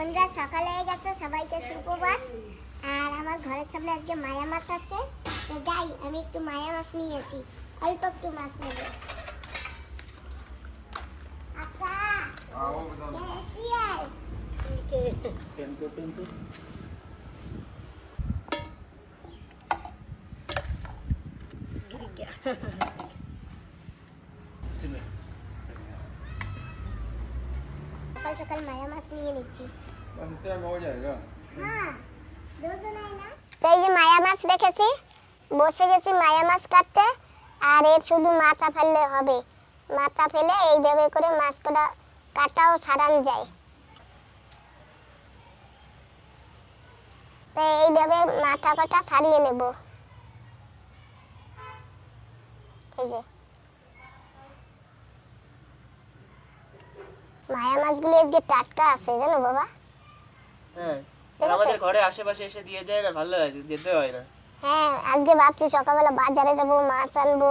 বন্ধুরা সকাল হয়ে গেছে সবাইকে সুপ্রভাত। আর আমার ঘরের সামনে আজকে মায়া মাছ আছে। তো যাই আমি একটু মায়া মাছ নিয়ে আসি। অল্প একটু মাছ নেব। আচ্ছা এসি সকাল সকাল মায়া মাছ নিয়ে নিচ্ছি. হ্যাঁ এই যে মায়া মাছ রেখেছি বসে গেছি মায়া মাছ কাটতে আর এর শুধু মাথা ফেললে হবে মাথা ফেলে এইভাবে করে মাছ কটা কাটাও ছাড়ান যায় তো এইভাবে মাথা কটা ছাড়িয়ে নেব এই যে মায়া মাছগুলো আজকে টাটকা আছে জানো বাবা? হ্যাঁ আমাদের ঘরে আশেপাশে এসে দিয়ে যায় না ভালো লাগে যেতে হয় না। হ্যাঁ আজকে ভাবছি সকালবেলা বাজারে যাব মাছ আনব।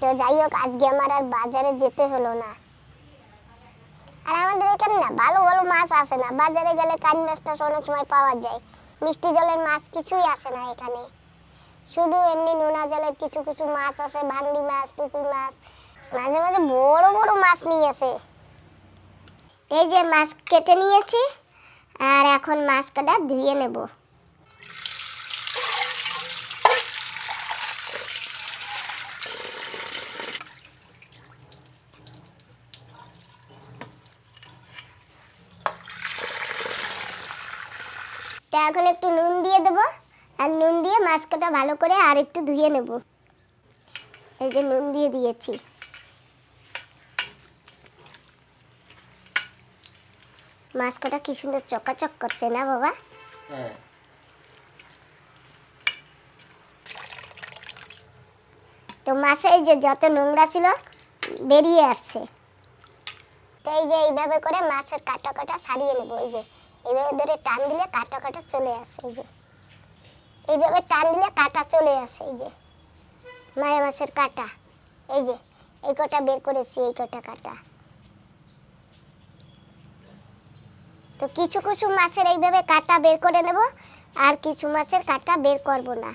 তো যাই হোক আজকে আমার আর বাজারে যেতে হলো না। আর আমাদের এখানে না ভালো ভালো মাছ আসে না। বাজারে গেলে কান মাছটা অনেক সময় পাওয়া যায়। মিষ্টি জলের মাছ কিছুই আসে না এখানে। শুধু এমনি নোনা জলের কিছু কিছু মাছ আছে ভাঙ্গি মাছ টুপি মাছ। মাঝে মাঝে বড় বড় মাছ নিয়ে আসে। এই যে মাছ কেটে নিয়েছি, আর এখন মাছ কাটা ধুয়ে নেব। তো এখন একটু নুন দিয়ে দেবো, আর নুন দিয়ে মাছটা ভালো করে আর একটু ধুয়ে নেব। এই যে নুন দিয়ে দিয়েছি। মাছ কটা কি সুন্দর চকাচক করছে না বাবা? হ্যাঁ। তো মাছে এই যে যত নোংরা ছিল বেরিয়ে আসছে। তো এই যে এইভাবে করে মাছের কাটা কাটা সারিয়ে নেব এই যে। এইভাবে ধরে টান দিলে কাটা কাটা চলে আসে এই যে। এইভাবে টান দিলে কাটা চলে আসে এই যে। মায়া মাছের কাটা এই যে। এই কটা বের করেছি এই কটা কাটা। তো কিছু কিছু মাছের এইভাবে কাটা বের করে নেব, আর কিছু মাছের কাটা বের করব না।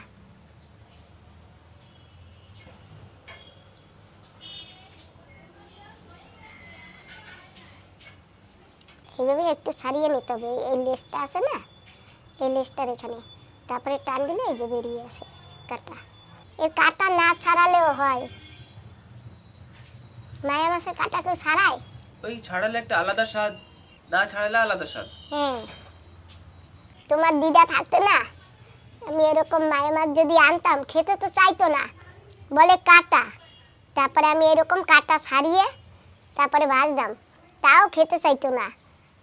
এইভাবে একটু ছাড়িয়ে নিতে হবে, এই- লেসটা আছে না? এই লেসটার এখানে। তারপরে টান দিলে এই যে বেরিয়ে আসে কাটা। এর কাটা না ছাড়ালেও হয়। মায়া মাছের কাটা কেউ ছাড়ায়? ওই ছাড়ালে একটা আলাদা স্বাদ না ছাড়ালে আলাদা স্বাদ। হ্যাঁ। তোমার দিদা থাকতো না? আমি এরকম মায়া মাছ যদি আনতাম খেতে তো চাইতো না। বলে কাটা। তারপরে আমি এরকম কাটা ছাড়িয়ে তারপরে ভাজতাম। তাও খেতে চাইতো না।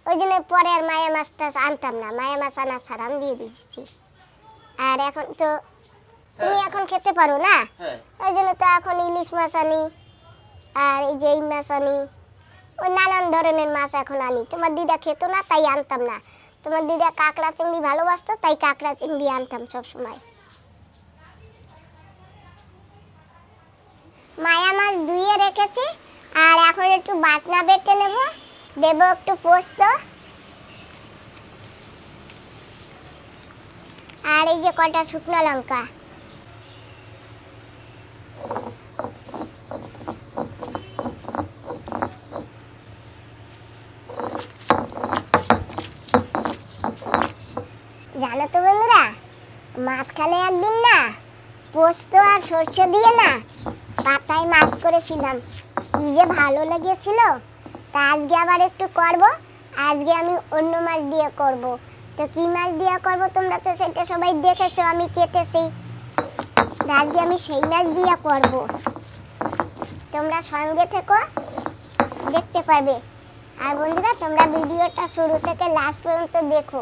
ওই জন্য পরে আর মায়া মাছটা আনতাম না। মায়া মাছ আনা ছাড়ান দিয়ে দিয়েছি। আর এখন তো তুমি হ্যাঁ। এখন খেতে পারো না? হ্যাঁ। ওই জন্য তো এখন ইলিশ মাছ আনি আর এই যে এই মাছ আনি ওই নানান ধরনের মাছ এখন আনি। তোমার দিদা খেত না, তাই আনতাম না। তোমার দিদা কাঁকড়া চিংড়ি ভালোবাসতো, তাই কাঁকড়া চিংড়ি আনতাম সবসময়। মায়া মাছ ধুয়ে রেখেছি, আর এখন একটু বাটনা বেটে নেব, দেব একটু পোস্ত। আর এই যে কটা শুকনো লঙ্কা। জানো তো বন্ধুরা, মাঝখানে একদিন না পোস্ত আর সর্ষে দিয়ে না পাতায় মাছ করেছিলাম। কি যে ভালো লেগেছিল, তা আজকে আবার একটু করব। আজকে আমি অন্য মাছ দিয়ে করব। তো কি মাছ দিয়ে করব তোমরা তো সেটা সবাই দেখেছ, আমি কেটেছি। আজকে আমি সেই মাছ দিয়ে করব। তোমরা সঙ্গে থেকো, দেখতে পাবে। আর বন্ধুরা, তোমরা ভিডিওটা শুরু থেকে লাস্ট পর্যন্ত দেখো।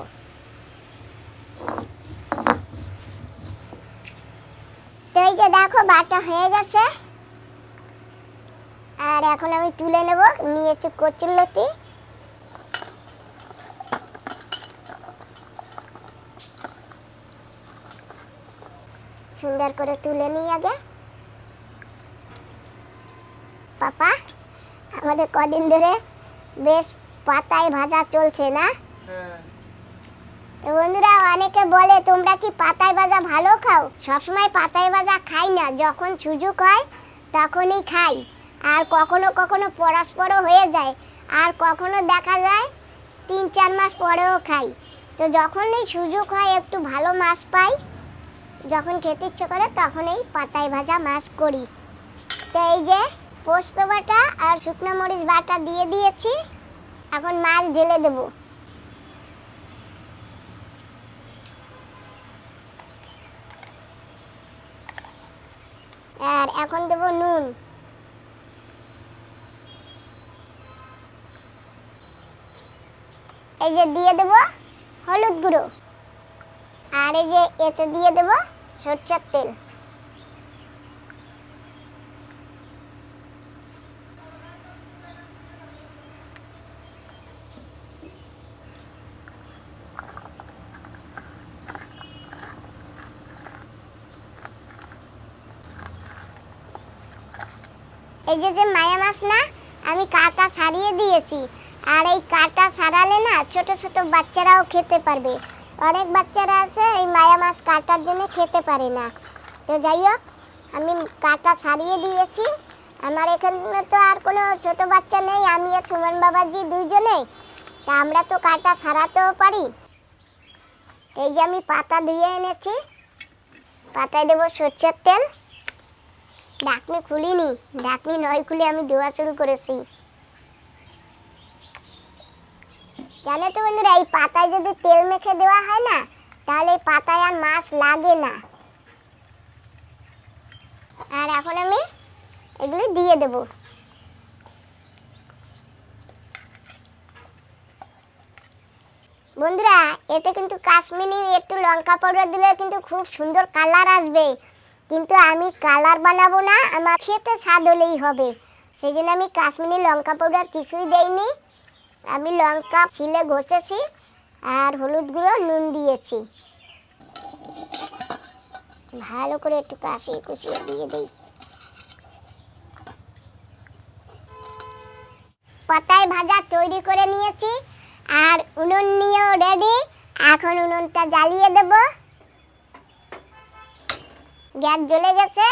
এই যে দেখো বাটা হয়ে গেছে। আর এখন আমি তুলে নেব, নিয়েছি কচুর লতি। সুন্দর করে তুলে নিই আগে। পাপা, আমাদের কদিন ধরে বেশ পাতায় ভাজা চলছে না? হ্যাঁ। বন্ধুরা, অনেকে বলে, তোমরা কি পাতায় ভাজা ভালো খাও? সবসময় পাতায় ভাজা খাই না। যখন সুযোগ হয়, তখনই খাই। আর কখনো কখনো পরস্পরও হয়ে যায়। আর কখনো দেখা যায়, তিন চার মাস পরেও খাই। তো যখনই সুযোগ হয়, একটু ভালো মাছ পাই। যখন খেতে ইচ্ছে করে, তখনই পাতায় ভাজা মাছ করি। তো এই যে, পোস্ত বাটা আর শুকনো মরিচ বাটা দিয়ে দিয়েছি। এখন মাছ ঢেলে দেবো। আর এখন দেব নুন। এই যে দিয়ে দেব হলুদ গুঁড়ো। আর এই যে এতে দিয়ে দেব সরষের তেল। এই যে যে মায়া মাছ না, আমি কাটা ছাড়িয়ে দিয়েছি। আর এই কাটা ছাড়ালে না, ছোট ছোট বাচ্চারাও খেতে পারবে। অনেক বাচ্চারা আছে, এই মায়া মাছ কাটার জন্য খেতে পারে না। তো যাই হোক, আমি কাটা ছাড়িয়ে দিয়েছি। আমার এখানে তো আর কোনো ছোট বাচ্চা নেই, আমি আর সুমন বাবাজি দুইজনে। তা আমরা তো কাটা ছাড়াতেও পারি। এই যে আমি পাতা দিয়ে এনেছি। পাতায় দেবো সরষের তেল। ঢাকনি খুলিনি ঢাকনি নয় খুলে আমি দেওয়া শুরু করেছি। জানো তো বন্ধুরা, এই পাতায় যদি তেল মেখে দেওয়া হয় না, তাহলে পাতায় আর মাছ লাগে না। আর এখন আমি এগুলো দিয়ে দেব। বন্ধুরা, এতে কিন্তু কাশ্মীরি একটু লঙ্কা পাউডার দিলে কিন্তু খুব সুন্দর কালার আসবে। কিন্তু আমি কালার বানাবো না, আমার খেতে স্বাদ হলেই হবে। সেই জন্য আমি কাশ্মীরি লঙ্কা পাউডার কিছুই দেইনি। আমি লঙ্কা ছিলে ঘষেছি আর হলুদ গুঁড়ো নুন দিয়েছি। ভালো করে একটু কাশিয়ে কুচিয়ে দিয়ে দিই। পাতায় ভাজা তৈরি করে নিয়েছি আর উনুন নিয়েও রেডি এখন উনুনটা জ্বালিয়ে দেবো। গ্যাস জ্বলে গেছে,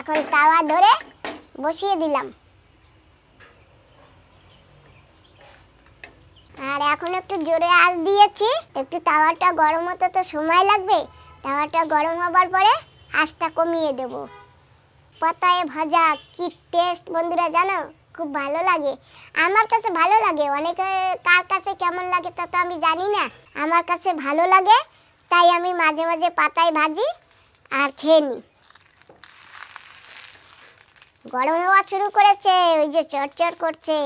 এখন তাওয়া ধরে বসিয়ে দিলাম। আর এখন একটু জোরে আঁচ দিয়েছি, একটু তাওয়াটা গরম হতে তো সময় লাগবে, তাওয়াটা গরম হবার পরে আঁচটা কমিয়ে দেব। পাতায় ভাজা কি টেস্ট বন্ধুরা জানো? খুব ভালো লাগে। আমার কাছে ভালো লাগে, অনেকে কার কাছে কেমন লাগে তা তো আমি জানি না। আমার কাছে ভালো লাগে, তাই আমি মাঝে মাঝে পাতায় ভাজি আর খেয়ে নিই গরম হওয়া শুরু করেছে ওই যে চটচট করছে।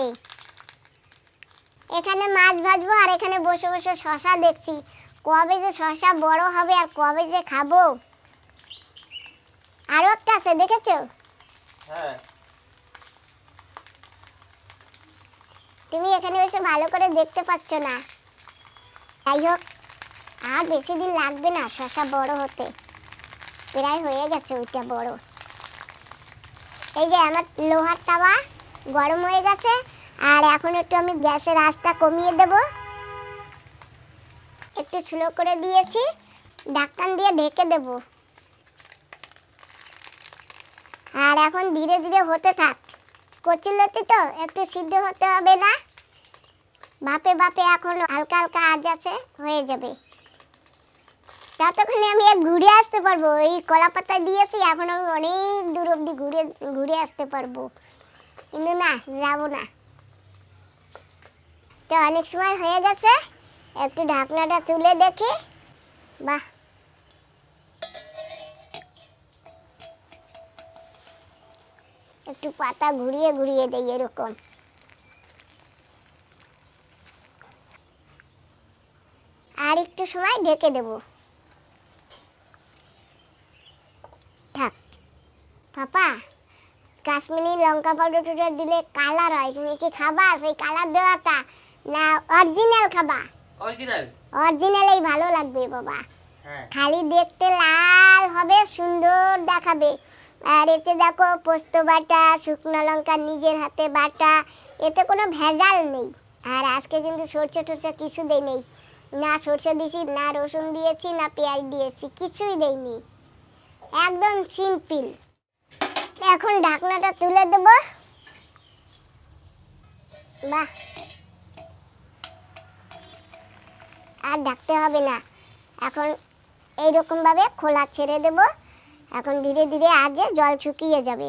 এখানে মাছ ভাজবো আর এখানে বসে বসে শশা দেখছি। কবে যে শশা বড় হবে আর কবে যে খাব। আরও একটা আছে দেখেছ? হ্যাঁ। তুমি এখানে বসে ভালো করে দেখতে পাচ্ছ না। যাই হোক আর বেশি দিন লাগবে না শশা বড় হতে। প্রায় হয়ে গেছে ওইটা বড়। এই যে আমার লোহার তাওয়া গরম হয়ে গেছে, আর এখন একটু আমি গ্যাসের আঁচটা কমিয়ে দেব। একটু স্লো করে দিয়েছি ঢাকন দিয়ে ঢেকে দেব। আর এখন ধীরে ধীরে হতে থাক। কচুলতি তো একটু সিদ্ধ হতে হবে না। বাপে বাপে এখন হালকা হালকা আজ আছে, হয়ে যাবে। ততক্ষণে আমি এক ঘুরে আসতে পারব। এই কলা পাতা দিয়েছি এখন আমি অনেক দূর অবধি ঘুরে ঘুরে আসতে পারব। কিন্তু না, যাব না। তো অনেক সময় হয়ে গেছে, একটু ঢাকনাটা তুলে দেখি। বাহ। একটু পাতা ঘুরিয়ে ঘুরিয়ে দেই এরকম। আর একটু সময় ঢেকে দেব থাক পাপা কাশ্মীরি লঙ্কা পাউডার টুডার দিলে কালার হয়। তুমি কি খাবা? সেই কালার দেওয়াটা? না অরিজিনাল খাবা? অরিজিনাল অরিজিনালেই ভালো লাগবে বাবা। হ্যাঁ। খালি দেখতে লাল হবে সুন্দর দেখাবে। আর এতে দেখো পোস্ত বাটা শুকনো লঙ্কা নিজের হাতে বাটা এতে কোনো ভেজাল নেই। আর আজকে কিন্তু সরষে টরষে কিছু দেই নেই। না সরষে দিয়েছি না রসুন দিয়েছি না পেঁয়াজ দিয়েছি কিছুই দেইনি। একদম সিম্পল এখন ঢাকনাটা তুলে দেব। বাহ। আর ঢাকতে হবে না। এখন এইরকম ভাবে খোলা ছেড়ে দেব। এখন ধীরে ধীরে আজে জল শুকিয়ে যাবে।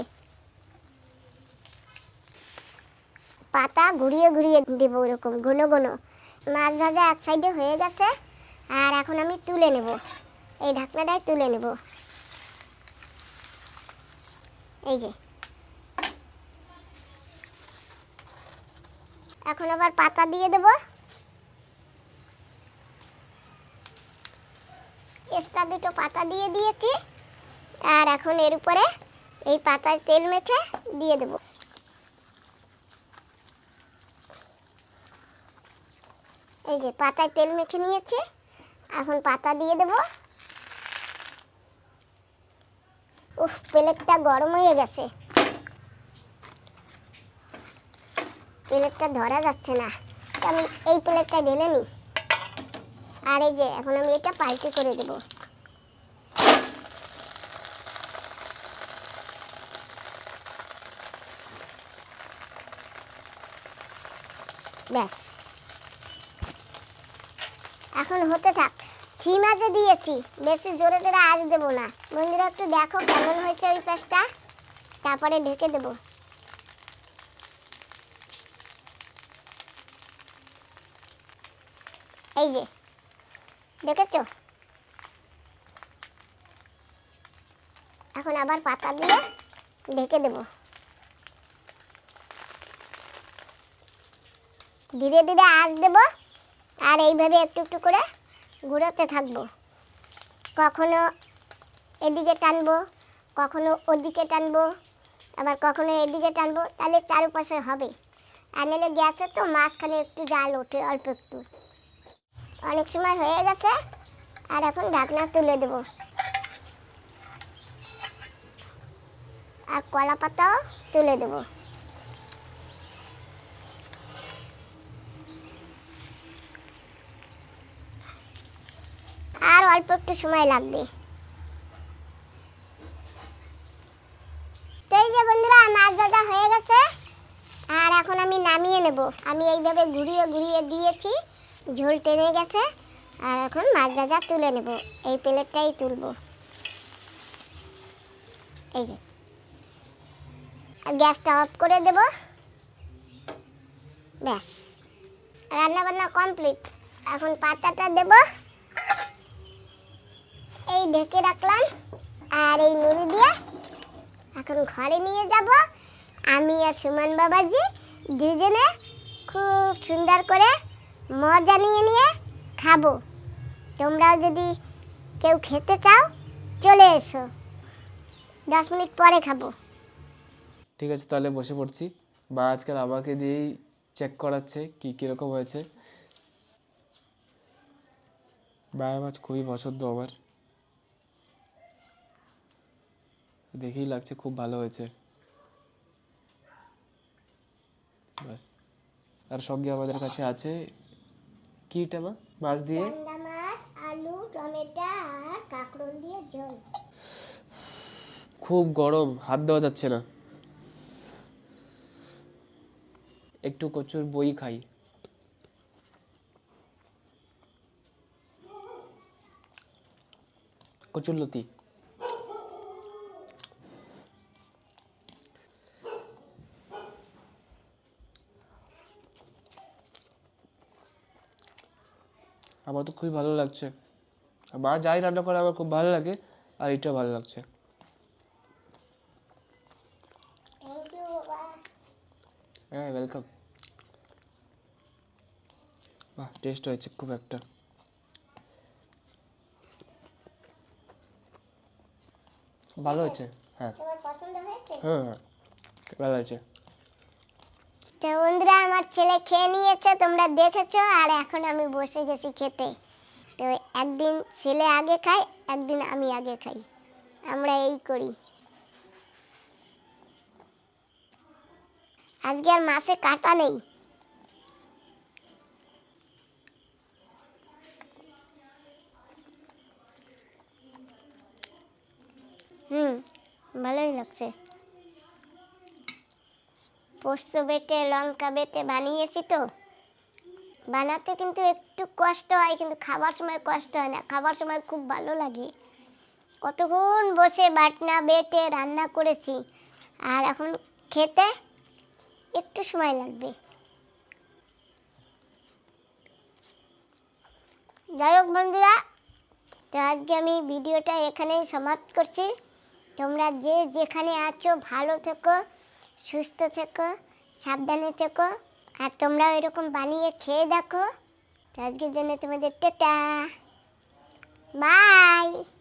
পাতা ঘুরিয়ে ঘুরিয়ে দেব ওরকম, ঘন ঘন। মাছ ভাজা এক সাইডে হয়ে গেছে। আর এখন আমি তুলে নেব। এই ঢাকনাটাই তুলে নেব। এই যে। এখন আবার পাতা দিয়ে দেব। এক্সট্রা দুটো পাতা দিয়ে দিয়েছি। আর এখন এর উপরে এই পাতায় তেল মেখে দিয়ে দেব। এই যে, পাতায় তেল মেখে নিয়েছি। এখন পাতা দিয়ে দেব। উফ, প্লেটটা গরম হয়ে গেছে। প্লেটটা ধরা যাচ্ছে না। আমি এই প্লেটটা ঢেলে নিই। আর এই যে, এখন আমি এটা পাল্টি করে দেব। ব্যাস। এখন হতে থাক। সিম আজে দিয়েছি, বেশি জোরে জোরে আজ দেবো না। বন্ধুরা, একটু দেখো কেমন হয়েছে ওই পাশটা। তারপরে ঢেকে দেবো। এই যে, দেখেছ? এখন আবার পাতা দিয়ে ঢেকে দেব। ধীরে ধীরে আঁচ দেব, আর এইভাবে একটু একটু করে ঘুরাতে থাকব। কখনো এদিকে টানবো, কখনো ওদিকে টানবো, আবার কখনো এদিকে টানবো, তাহলে চারপাশে হবে। আর নাহলে গ্যাসে তো, মাঝখানে একটু জাল ওঠে, অল্প একটু। অনেক সময় হয়ে গেছে, আর এখন ঢাকনা তুলে দেব। আর কলা পাতাও তুলে দেব আর অল্প একটু সময় লাগবে। তো এই যে বন্ধুরা, মাছ ভাজা হয়ে গেছে। আর এখন আমি নামিয়ে নেব। আমি এইভাবে ঘুরিয়ে ঘুরিয়ে দিয়েছি। ঝোল টেনে গেছে। আর এখন মাছ ভাজা তুলে নেব। এই প্লেটটাই তুলবো। এই যে। গ্যাসটা অফ করে দেব। ব্যাস। রান্না বান্না কমপ্লিট। এখন পাতাটা দেব। ঢেকে রাখলাম। আর এই নুড়ি দিয়ে এখন ঘরে নিয়ে যাব। আমি আর সুমন বাবাজি দুজনে খুব সুন্দর করে মজা নিয়ে নিয়ে খাব। তোমরাও যদি কেউ খেতে চাও, চলে এসো। দশ মিনিট পরে খাব। ঠিক আছে, তাহলে বসে পড়ছি। বা আজকাল আমাকে দিয়েই চেক করাচ্ছে কি, কীরকম হয়েছে। বায়া মাছ খুবই পছন্দ আমার। দেখেই লাগছে খুব ভালো হয়েছে। বাস আর সঙ্গে আমাদের কাছে আছে কি এটা মা? মাছ দিয়ে? মাছ আলু টমেটো আর কাঁকরোল দিয়ে ঝোল। খুব গরম হাত দেওয়া যাচ্ছে না। একটু কচুর বই খাই। কচুর তো খুবই ভালো লাগছে। আর মা যাই রান্না করে আমার খুব ভালো লাগে আর এটা ভালো লাগছে। হ্যাঁ ওয়েলকাম বাহ টেস্ট হয়েছে খুব একটা। ভালো হয়েছে হ্যাঁ। হয়েছে? হ্যাঁ হ্যাঁ ভালো হয়েছে। বন্ধুরা, আমার ছেলে খেয়ে নিয়েছে, তোমরা দেখেছ, আর এখন আমি বসে গেছি খেতে। তো একদিন ছেলে আগে খায়, একদিন আমি আগে খাই। আমরা এই করি। আজকে আর মাসে কাটা নেই। হুম, ভালোই লাগছে। পোস্ত বেটে, লঙ্কা বেটে বানিয়েছি তো। বানাতে কিন্তু একটু কষ্ট হয়, কিন্তু খাবার সময় কষ্ট হয় না। খাবার সময় খুব ভালো লাগে। কতক্ষণ বসে বাটনা বেটে রান্না করেছি, আর এখন খেতে একটু সময় লাগবে। যাই হোক বন্ধুরা, তো আজকে আমি ভিডিওটা এখানেই সমাপ্ত করছি। তোমরা যে যেখানে আছো, ভালো থেকো। সুস্থ থেকো, সাবধানে থেকো, আর তোমরাও এরকম বানিয়ে খেয়ে দেখো। আজকের জন্য তোমাদের টেটা। বাই!